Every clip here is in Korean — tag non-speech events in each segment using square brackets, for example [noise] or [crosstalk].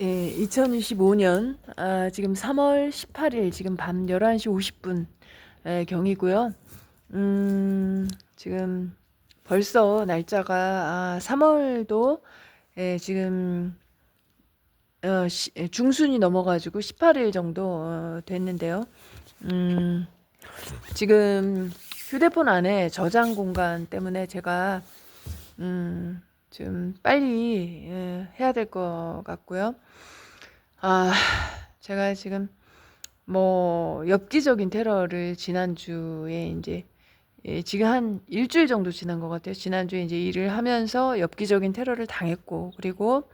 예, 2025년 아, 지금 3월 18일 지금 밤 11시 50분 에, 경이고요. 음, 지금 벌써 날짜가 아, 3월도 에, 지금 어, 시- 에, 중순이 넘어가지고 18일 정도 어, 됐는데요. 음, 지금 휴대폰 안에 저장 공간 때문에 제가 음, 좀 빨리 예, 해야 될 것 같고요. 아, 제가 지금 뭐 엽기적인 테러를 지난주에 이제 예, 지금 한 일주일 정도 지난 것 같아요. 지난주에 이제 일을 하면서 엽기적인 테러를 당했고, 그리고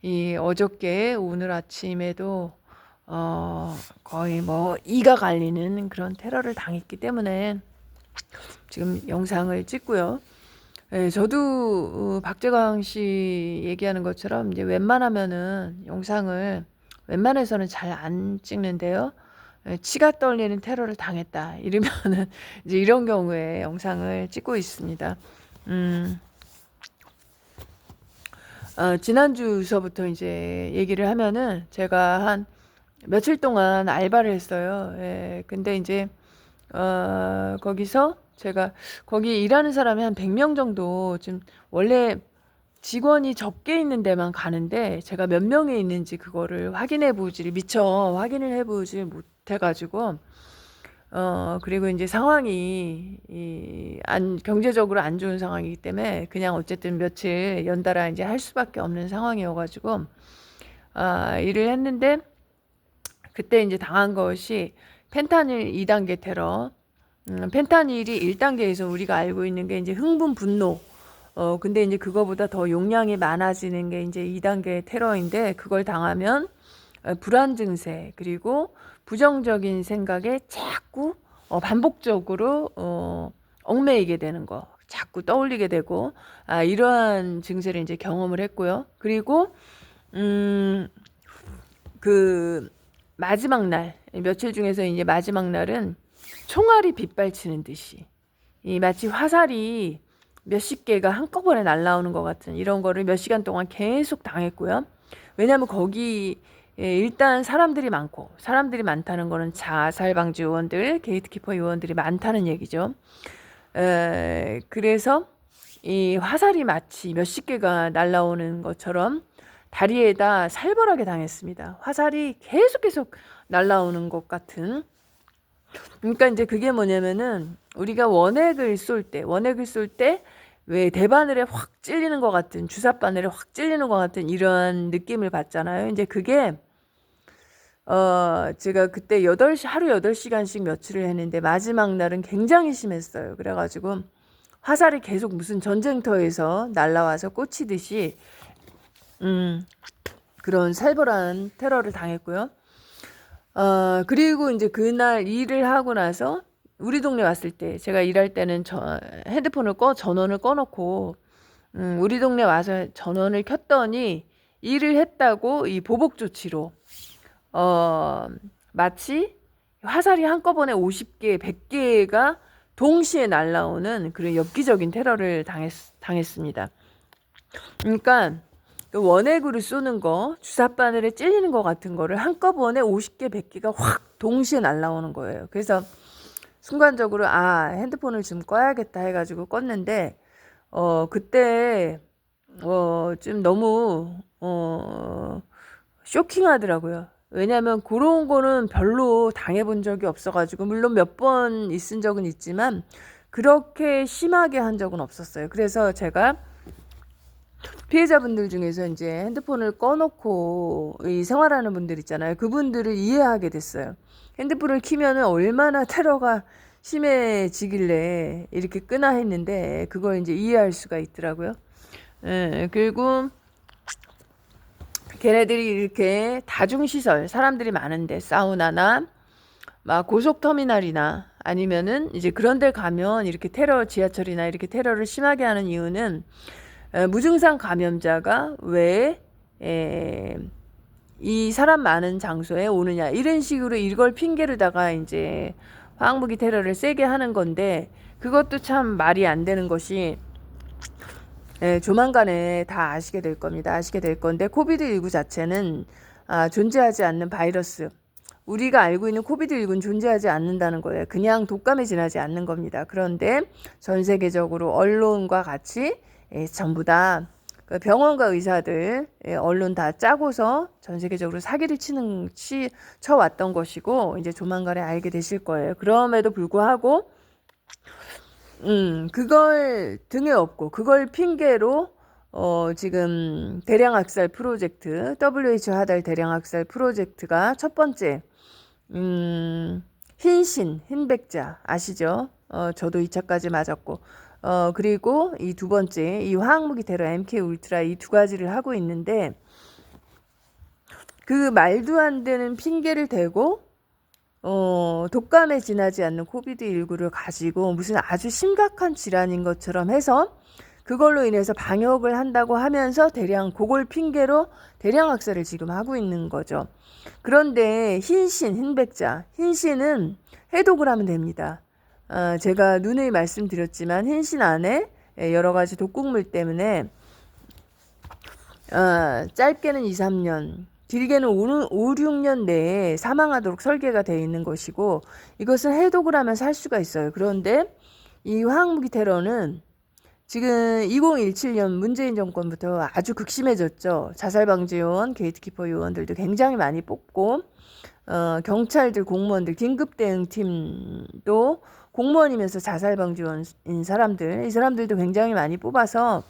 이 어저께 오늘 아침에도 어, 거의 뭐 이가 갈리는 그런 테러를 당했기 때문에 지금 영상을 찍고요. 예, 저도 어, 박재광 씨 얘기하는 것처럼 이제 웬만하면은 영상을 웬만해서는 잘 안 찍는데요. 예, 치가 떨리는 테러를 당했다. 이러면은 [laughs] 이제 이런 경우에 영상을 찍고 있습니다. 음, 어, 지난주서부터 이제 얘기를 하면은 제가 한 며칠 동안 알바를 했어요. 예, 근데 이제 어, 거기서 제가 거기 일하는 사람이 한 100명 정도 좀 원래 직원이 적게 있는 데만 가는데 제가 몇 명이 있는지 그거를 확인해 보지를 미처 확인을 해 보지 못해 가지고 어 그리고 이제 상황이 이안 경제적으로 안 좋은 상황이기 때문에 그냥 어쨌든 며칠 연달아 이제 할 수밖에 없는 상황이어 가지고 아 일을 했는데 그때 이제 당한 것이 펜타닐 2단계 테러 음, 펜타닐이 1단계에서 우리가 알고 있는 게 이제 흥분, 분노. 어, 근데 이제 그거보다 더 용량이 많아지는 게 이제 2단계 테러인데 그걸 당하면 어, 불안 증세, 그리고 부정적인 생각에 자꾸 어, 반복적으로 어, 얽매이게 되는 거. 자꾸 떠올리게 되고 아, 이러한 증세를 이제 경험을 했고요. 그리고 음, 그 마지막 날 며칠 중에서 이제 마지막 날은 총알이 빗발치는 듯이 이 마치 화살이 몇십 개가 한꺼번에 날라오는 것 같은 이런 거를 몇 시간 동안 계속 당했고요. 왜냐하면 거기 예, 일단 사람들이 많고 사람들이 많다는 거는 자살 방지 요원들, 게이트키퍼 요원들이 많다는 얘기죠. 에, 그래서 이 화살이 마치 몇십 개가 날라오는 것처럼 다리에다 살벌하게 당했습니다. 화살이 계속 계속 날라오는 것 같은 그러니까 이제 그게 뭐냐면은 우리가 원액을 쏠 때, 원액을 쏠 때 왜 대바늘에 확 찔리는 것 같은 주사바늘에 확 찔리는 것 같은 이러한 느낌을 받잖아요. 이제 그게 어 제가 그때 8시 하루 8시간씩 며칠을 했는데 마지막 날은 굉장히 심했어요. 그래가지고 화살이 계속 무슨 전쟁터에서 날라와서 꽂히듯이 음 그런 살벌한 테러를 당했고요. 어, 그리고 이제 그날 일을 하고 나서 우리 동네 왔을 때 제가 일할 때는 저 핸드폰을 꺼 전원을 꺼놓고 음, 우리 동네 와서 전원을 켰더니 일을 했다고 이 보복 조치로 어, 마치 화살이 한꺼번에 50개, 100개가 동시에 날라오는 그런 엽기적인 테러를 당했, 당했습니다. 그러니까 그 원액으로 쏘는 거, 주사바늘에 찔리는 거 같은 거를 한꺼번에 50개, 100개가 확 동시에 날라오는 거예요. 그래서 순간적으로 아, 핸드폰을 좀 꺼야겠다 해가지고 껐는데, 어, 그때, 어, 좀 너무, 어, 쇼킹하더라고요. 왜냐면 그런 거는 별로 당해본 적이 없어가지고, 물론 몇 번 있은 적은 있지만, 그렇게 심하게 한 적은 없었어요. 그래서 제가 피해자분들 중에서 이제 핸드폰을 꺼놓고 이 생활하는 분들 있잖아요. 그분들을 이해하게 됐어요. 핸드폰을 키면은 얼마나 테러가 심해지길래 이렇게 끄나 했는데 그걸 이제 이해할 수가 있더라고요. 예, 그리고 걔네들이 이렇게 다중시설, 사람들이 많은데 사우나나 막 고속터미널이나 아니면은 이제 그런 데 가면 이렇게 테러 지하철이나 이렇게 테러를 심하게 하는 이유는 에, 무증상 감염자가 왜 에, 이 사람 많은 장소에 오느냐 이런 식으로 이걸 핑계로다가 이제 화학무기 테러를 세게 하는 건데 그것도 참 말이 안 되는 것이 예, 조만간에 다 아시게 될 겁니다. 아시게 될 건데 코비드19 자체는 아, 존재하지 않는 바이러스. 우리가 알고 있는 코비드19는 존재하지 않는다는 거예요. 그냥 독감에 지나지 않는 겁니다. 그런데 전 세계적으로 언론과 같이 예, 전부 다그 병원과 의사들, 예, 언론 다 짜고서 전 세계적으로 사기를 치는 치 쳐왔던 것이고 이제 조만간에 알게 되실 거예요. 그럼에도 불구하고 음 그걸 등에 업고 그걸 핑계로 어 지금 대량 학살 프로젝트 WHO 하달 대량 학살 프로젝트가 첫 번째 음 흰신 흰백자 아시죠? 어 저도 2차까지 맞았고 어, 그리고 이 두 번째, 이 화학무기 테러 MK 울트라 이 두 가지를 하고 있는데, 그 말도 안 되는 핑계를 대고, 어, 독감에 지나지 않는 코비드19를 가지고 무슨 아주 심각한 질환인 것처럼 해서 그걸로 인해서 방역을 한다고 하면서 대량 그걸 핑계로 대량 학살을 지금 하고 있는 거죠. 그런데 흰신, 흰백자, 흰신은 해독을 하면 됩니다. 어, 제가 누누이 말씀드렸지만 흰신 안에 예, 여러 가지 독극물 때문에 어, 짧게는 2, 3년, 길게는 5, 5, 6년 내에 사망하도록 설계가 되어 있는 것이고 이것은 해독을 하면 살 수가 있어요. 그런데 이 화학무기 테러는 지금 2017년 문재인 정권부터 아주 극심해졌죠. 자살방지 요원, 게이트키퍼 요원들도 굉장히 많이 뽑고 어, 경찰들, 공무원들, 긴급대응팀도 공무원이면서 자살 방지원인 사람들, 이 사람들도 굉장히 많이 뽑아서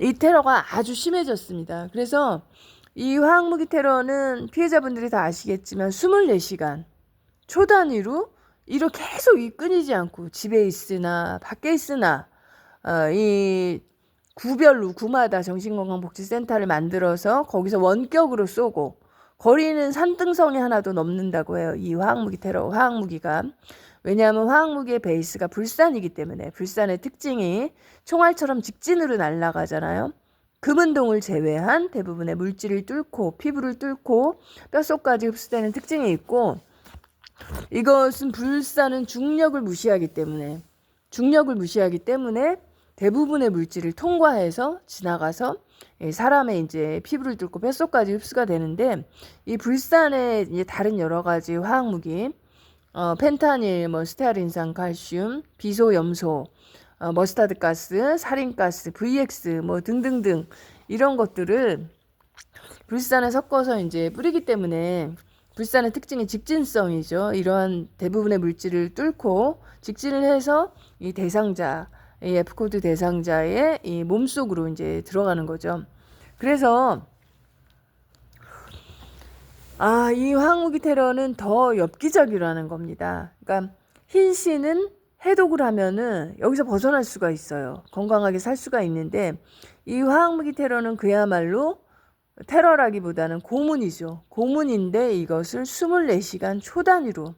이 테러가 아주 심해졌습니다. 그래서 이 화학무기 테러는 피해자분들이 다 아시겠지만 24시간 초 단위로 이렇게 계속 이 끊이지 않고 집에 있으나 밖에 있으나 어, 이 구별로 구마다 정신건강복지센터를 만들어서 거기서 원격으로 쏘고 거리는 산등성이 하나도 넘는다고 해요. 이 화학무기 테러 화학무기가 왜냐하면 화학무기의 베이스가 불산이기 때문에 불산의 특징이 총알처럼 직진으로 날아가잖아요. 금은동을 제외한 대부분의 물질을 뚫고 피부를 뚫고 뼛속까지 흡수되는 특징이 있고 이것은 불산은 중력을 무시하기 때문에 중력을 무시하기 때문에 대부분의 물질을 통과해서 지나가서 사람의 이제 피부를 뚫고 뼛속까지 흡수가 되는데 이 불산의 이제 다른 여러 가지 화학 무기 어, 펜타닐, 뭐 스테아린산, 칼슘, 비소, 염소, 어, 머스타드 가스, 살인 가스, VX 뭐 등등등 이런 것들을 불산에 섞어서 이제 뿌리기 때문에 불산의 특징이 직진성이죠. 이러한 대부분의 물질을 뚫고 직진을 해서 이 대상자, 이 F코드 대상자의 이 몸속으로 이제 들어가는 거죠. 그래서 아, 이 황무기 테러는 더 엽기적이라는 겁니다. 그러니까 흰 씨는 해독을 하면은 여기서 벗어날 수가 있어요. 건강하게 살 수가 있는데 이 화학무기 테러는 그야말로 테러라기보다는 고문이죠. 고문인데 이것을 24시간 초단위로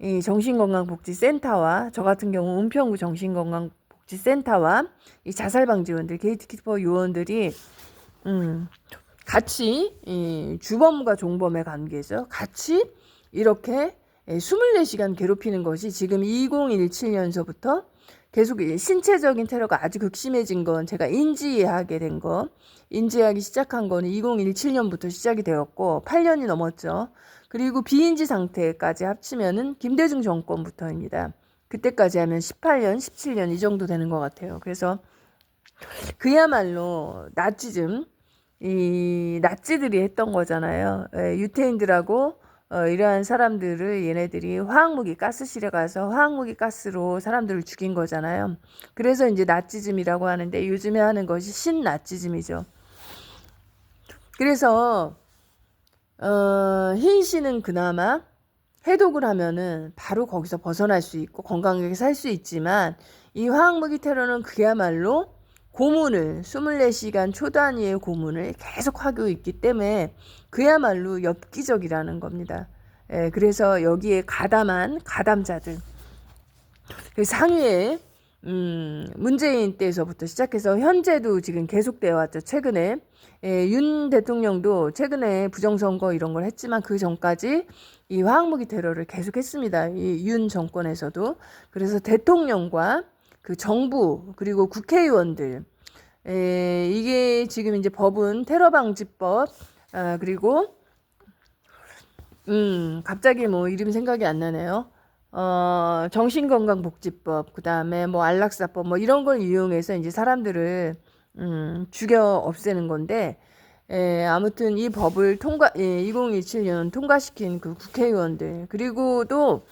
이 정신건강복지센터와 저 같은 경우 은평구 정신건강복지센터와 이 자살방지원들 게이트키퍼 요원들이 음, 같이 이 주범과 종범의 관계죠. 같이 이렇게 24시간 괴롭히는 것이 지금 2017년서부터 계속 신체적인 테러가 아주 극심해진 건 제가 인지하게 된 거, 인지하기 시작한 거는 2017년부터 시작이 되었고 8년이 넘었죠. 그리고 비인지 상태까지 합치면은 김대중 정권부터입니다. 그때까지 하면 18년, 17년 이 정도 되는 것 같아요. 그래서 그야말로 나치즘, 이 나치들이 했던 거잖아요. 예, 유태인들하고 어, 이러한 사람들을 얘네들이 화학무기 가스실에 가서 화학무기 가스로 사람들을 죽인 거잖아요. 그래서 이제 나치즘이라고 하는데 요즘에 하는 것이 신나치즘이죠. 그래서 어, 흰 씨는 그나마 해독을 하면은 바로 거기서 벗어날 수 있고 건강하게 살 수 있지만 이 화학무기 테러는 그야말로 고문을 24시간 초단위의 고문을 계속 하고 있기 때문에 그야말로 엽기적이라는 겁니다. 예, 그래서 여기에 가담한 가담자들 그 상위에 음, 문재인 때에서부터 시작해서 현재도 지금 계속되어 왔죠. 최근에 예, 윤 대통령도 최근에 부정선거 이런 걸 했지만 그 전까지 이 화학무기 테러를 계속했습니다. 이 윤 정권에서도 그래서 대통령과 그 정부 그리고 국회의원들 에, 이게 지금 이제 법은 테러 방지법 아, 그리고 음 갑자기 뭐 이름 생각이 안 나네요. 어 정신건강복지법 그 다음에 뭐 안락사법 뭐 이런 걸 이용해서 이제 사람들을 음 죽여 없애는 건데 에, 아무튼 이 법을 통과 예, 2027년 통과시킨 그 국회의원들 그리고 또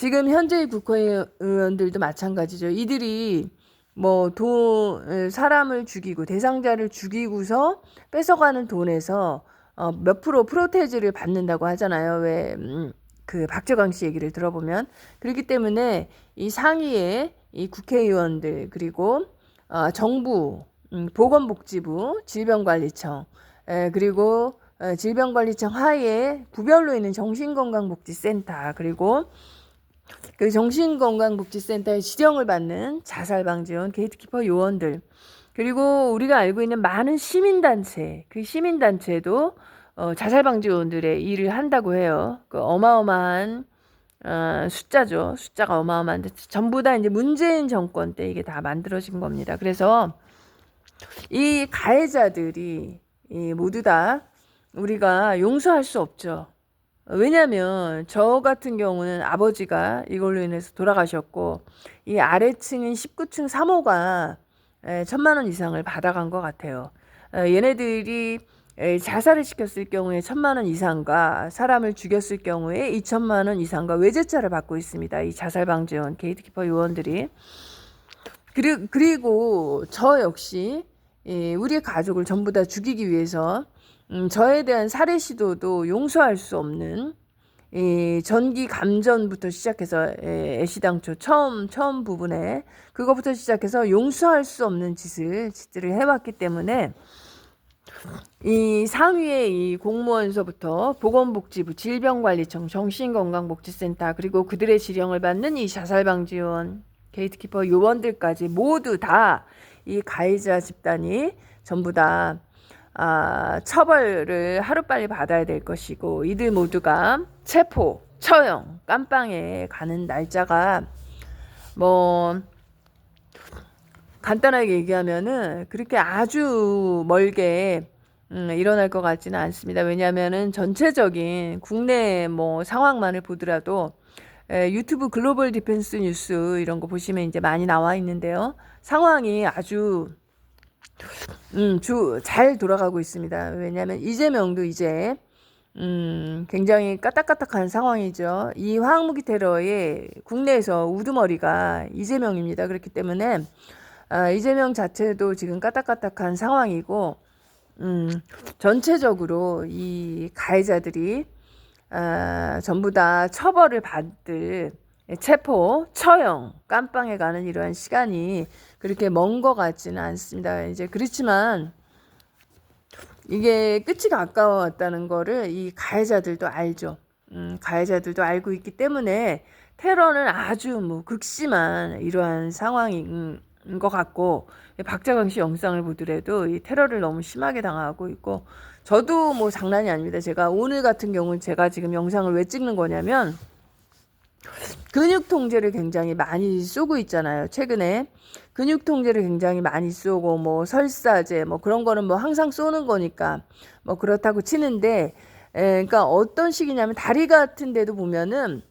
지금 현재의 국회의원들도 마찬가지죠. 이들이 뭐 돈, 사람을 죽이고 대상자를 죽이고서 뺏어가는 돈에서 어, 몇 프로 프로테이즈를 받는다고 하잖아요. 왜, 음, 그 박재광 씨 얘기를 들어보면. 그렇기 때문에 이 상위에 이 국회의원들, 그리고 어, 정부, 음, 보건복지부, 질병관리청, 에, 그리고 어, 질병관리청 하에 구별로 있는 정신건강복지센터, 그리고 그 정신건강복지센터의 지령을 받는 자살방지원 게이트키퍼 요원들 그리고 우리가 알고 있는 많은 시민단체 그 시민단체도 어, 자살방지원들의 일을 한다고 해요. 그 어마어마한 어, 숫자죠. 숫자가 어마어마한데 전부 다 이제 문재인 정권 때 이게 다 만들어진 겁니다. 그래서 이 가해자들이 이 모두 다 우리가 용서할 수 없죠. 왜냐면 저 같은 경우는 아버지가 이걸로 인해서 돌아가셨고 이 아래층인 19층 3호가 천만 원 이상을 받아간 것 같아요. 어, 얘네들이 에, 자살을 시켰을 경우에 천만 원 이상과 사람을 죽였을 경우에 2천만 원 이상과 외제차를 받고 있습니다. 이 자살 방지원 게이트키퍼 요원들이 그리, 그리고 저 역시 예, 우리의 가족을 전부 다 죽이기 위해서 음, 저에 대한 살해 시도도 용서할 수 없는 이 전기 감전부터 시작해서 에, 애시당초 처음 처음 부분에 그거부터 시작해서 용서할 수 없는 짓을 짓들을 해왔기 때문에 이 상위의 이 공무원서부터 보건복지부, 질병관리청, 정신건강복지센터 그리고 그들의 지령을 받는 이 자살방지원, 게이트키퍼 요원들까지 모두 다 이 가해자 집단이 전부 다 아, 처벌을 하루빨리 받아야 될 것이고 이들 모두가 체포, 처형, 깜빵에 가는 날짜가 뭐 간단하게 얘기하면은 그렇게 아주 멀게 음, 일어날 것 같지는 않습니다. 왜냐하면은 전체적인 국내 뭐 상황만을 보더라도 에, 유튜브 글로벌 디펜스 뉴스 이런 거 보시면 이제 많이 나와 있는데요. 상황이 아주 음, 주, 잘 돌아가고 있습니다. 왜냐하면 이재명도 이제 음, 굉장히 까딱까딱한 상황이죠. 이 화학무기 테러의 국내에서 우두머리가 이재명입니다. 그렇기 때문에 아, 이재명 자체도 지금 까딱까딱한 상황이고 음, 전체적으로 이 가해자들이 아, 전부 다 처벌을 받을 체포, 처형, 깜빵에 가는 이러한 시간이 그렇게 먼 것 같지는 않습니다. 이제 그렇지만 이게 끝이 가까웠다는 거를 이 가해자들도 알죠. 음, 가해자들도 알고 있기 때문에 테러는 아주 뭐 극심한 이러한 상황인 것 같고 박자강 씨 영상을 보더라도 이 테러를 너무 심하게 당하고 있고 저도 뭐 장난이 아닙니다. 제가 오늘 같은 경우는 제가 지금 영상을 왜 찍는 거냐면 근육 통제를 굉장히 많이 쏘고 있잖아요. 최근에 근육 통제를 굉장히 많이 쏘고 뭐 설사제 뭐 그런 거는 뭐 항상 쏘는 거니까 뭐 그렇다고 치는데 에, 그러니까 어떤 식이냐면 다리 같은 데도 보면은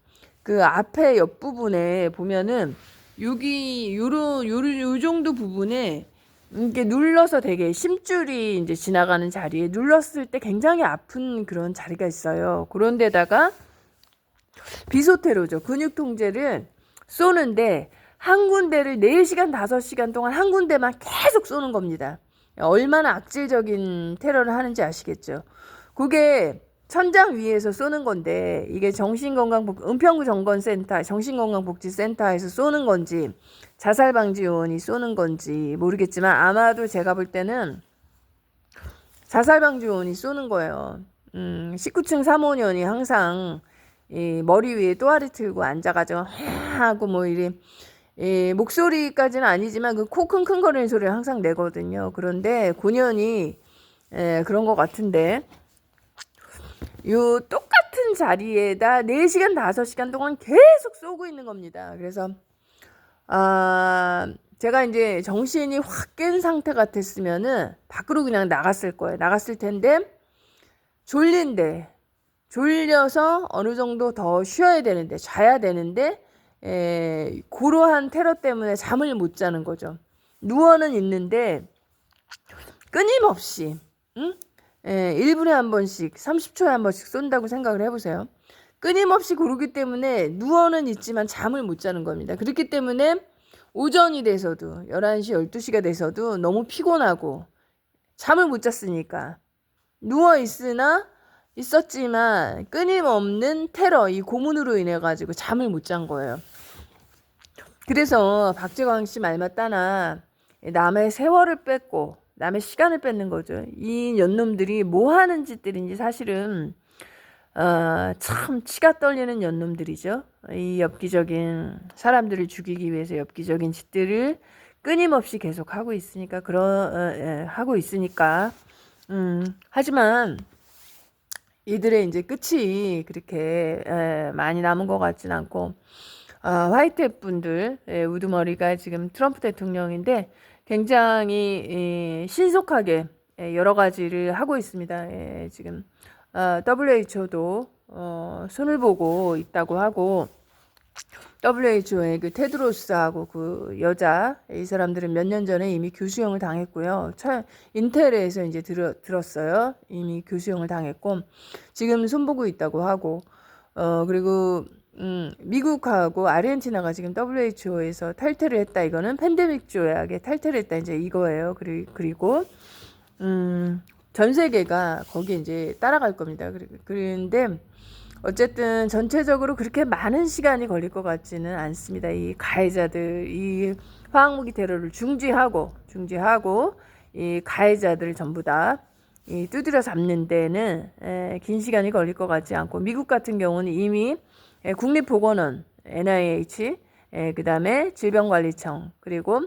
그 앞에 옆 부분에 보면은 여기 요런 요런 요 정도 부분에 이렇게 눌러서 되게 심줄이 이제 지나가는 자리에 눌렀을 때 굉장히 아픈 그런 자리가 있어요. 그런 데다가 비소테로죠. 근육 통제를 쏘는데 한 군데를 4시간, 5시간 동안 한 군데만 계속 쏘는 겁니다. 얼마나 악질적인 테러를 하는지 아시겠죠? 그게 천장 위에서 쏘는 건데 이게 정신건강복 은평구 정건센터 정신건강복지센터에서 쏘는 건지 자살방지요원이 쏘는 건지 모르겠지만 아마도 제가 볼 때는 자살방지요원이 쏘는 거예요. 음, 19층 사모년이 항상 이 머리 위에 또아리 틀고 앉아가지고 하고 뭐 이래 이 목소리까지는 아니지만 그 코 킁킁거리는 소리를 항상 내거든요. 그런데 고년이 예, 그런 것 같은데 요 똑같은 자리에다 4시간 5시간 동안 계속 쏘고 있는 겁니다. 그래서 아 제가 이제 정신이 확 깬 상태 같았으면은 밖으로 그냥 나갔을 거예요. 나갔을 텐데 졸린데 졸려서 어느 정도 더 쉬어야 되는데 자야 되는데 에, 고러한 테러 때문에 잠을 못 자는 거죠. 누워는 있는데 끊임없이 응? 에, 1분에 한 번씩 30초에 한 번씩 쏜다고 생각을 해보세요. 끊임없이 고르기 때문에 누워는 있지만 잠을 못 자는 겁니다. 그렇기 때문에 오전이 돼서도 11시, 12시가 돼서도 너무 피곤하고 잠을 못 잤으니까 누워 있으나 있었지만 끊임없는 테러 이 고문으로 인해 가지고 잠을 못 잔 거예요. 그래서 박재광 씨 말 맞다나 남의 세월을 뺏고 남의 시간을 뺏는 거죠. 이 연놈들이 뭐 하는 짓들인지 사실은 어, 참 치가 떨리는 연놈들이죠. 이 엽기적인 사람들을 죽이기 위해서 엽기적인 짓들을 끊임없이 계속 하고 있으니까 그런 어, 예, 하고 있으니까 음, 하지만 이들의 이제 끝이 그렇게 에, 많이 남은 것 같진 않고 아, 화이트 분들 예, 우두머리가 지금 트럼프 대통령인데 굉장히 예, 신속하게 예, 여러 가지를 하고 있습니다. 예, 지금 어, WHO도 어, 손을 보고 있다고 하고 WHO의 그 테드로스하고 그 여자 이 사람들은 몇 년 전에 이미 교수형을 당했고요. 차, 인텔에서 이제 들어, 들었어요. 이미 교수형을 당했고 지금 손보고 있다고 하고 어 그리고 음, 미국하고 아르헨티나가 지금 WHO에서 탈퇴를 했다. 이거는 팬데믹 조약에 탈퇴를 했다. 이제 이거예요. 그리, 그리고 음, 전 세계가 거기에 이제 따라갈 겁니다. 그런데 어쨌든 전체적으로 그렇게 많은 시간이 걸릴 것 같지는 않습니다. 이 가해자들, 이 화학무기 테러를 중지하고, 중지하고, 이 가해자들 전부 다, 이 두드려 잡는 데는, 에, 긴 시간이 걸릴 것 같지 않고, 미국 같은 경우는 이미 에, 국립보건원, NIH, 그 다음에 질병관리청, 그리고,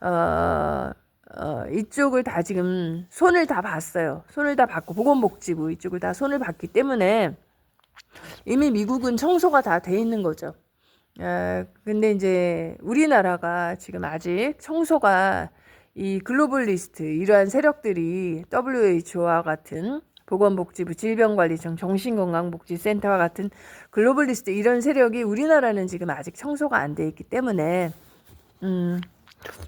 어, 어, 이쪽을 다 지금 손을 다 봤어요. 손을 다 받고, 보건복지부 이쪽을 다 손을 봤기 때문에, 이미 미국은 청소가 다 돼 있는 거죠. 아, 근데 이제 우리나라가 지금 아직 청소가 이 글로벌 리스트 이러한 세력들이 WHO와 같은 보건복지부 질병관리청 정신건강복지센터와 같은 글로벌 리스트 이런 세력이 우리나라는 지금 아직 청소가 안 돼 있기 때문에 음,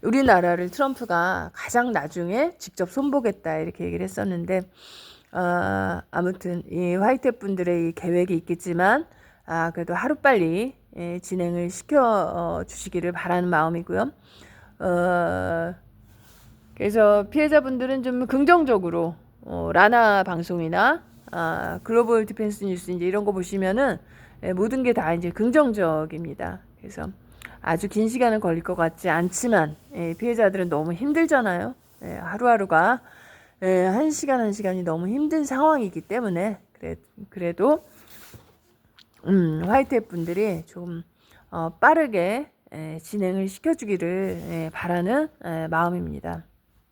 우리나라를 트럼프가 가장 나중에 직접 손보겠다 이렇게 얘기를 했었는데 어, 아무튼 이 화이트 분들의 이 계획이 있겠지만 아, 그래도 하루빨리 예, 진행을 시켜 어, 주시기를 바라는 마음이고요. 어, 그래서 피해자분들은 좀 긍정적으로 어, 라나 방송이나 아, 글로벌 디펜스 뉴스 이제 이런 거 보시면은 예, 모든 게 다 이제 긍정적입니다. 그래서 아주 긴 시간은 걸릴 것 같지 않지만 예, 피해자들은 너무 힘들잖아요. 예, 하루하루가 예, 한 시간 한 시간이 너무 힘든 상황이기 때문에 그래, 그래도 음, 화이트 분들이 좀 어, 빠르게 에, 진행을 시켜주기를 에, 바라는 에, 마음입니다.